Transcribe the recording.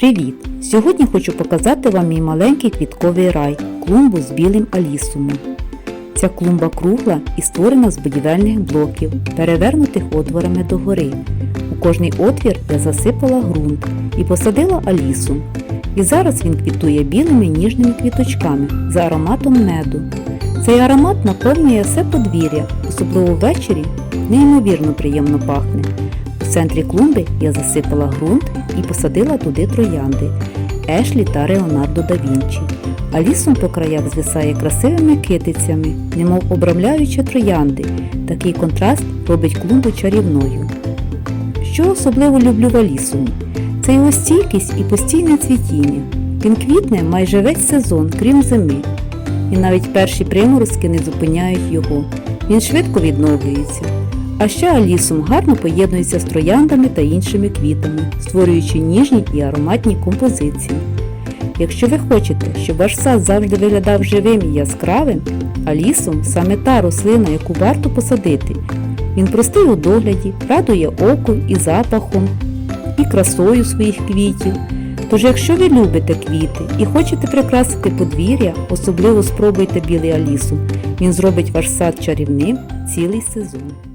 Привіт! Сьогодні хочу показати вам мій маленький квітковий рай клумбу з білим алісумом. Ця клумба кругла і створена з будівельних блоків, перевернутих отворами догори. У кожний отвір я засипала ґрунт і посадила алісум. І зараз він квітує білими ніжними квіточками за ароматом меду. Цей аромат наповнює все подвір'я, особливо ввечері неймовірно приємно пахне. У центрі клумби я засипала ґрунт і посадила туди троянди Ешлі та Реонардо да Вінчі. А лісом по краях звисає красивими китицями, немов обрамляючи троянди. Такий контраст робить клумбу чарівною. Що особливо люблю в алісумі? Це його стійкість і постійне цвітіння. Він квітне майже весь сезон, крім зими. І навіть перші приморозки не зупиняють його. Він швидко відновлюється. А ще алісум гарно поєднується з трояндами та іншими квітами, створюючи ніжні і ароматні композиції. Якщо ви хочете, щоб ваш сад завжди виглядав живим і яскравим, алісум саме та рослина, яку варто посадити. Він простий у догляді, радує оку і запахом, і красою своїх квітів. Тож, якщо ви любите квіти і хочете прикрасити подвір'я, особливо спробуйте білий алісум. Він зробить ваш сад чарівним цілий сезон.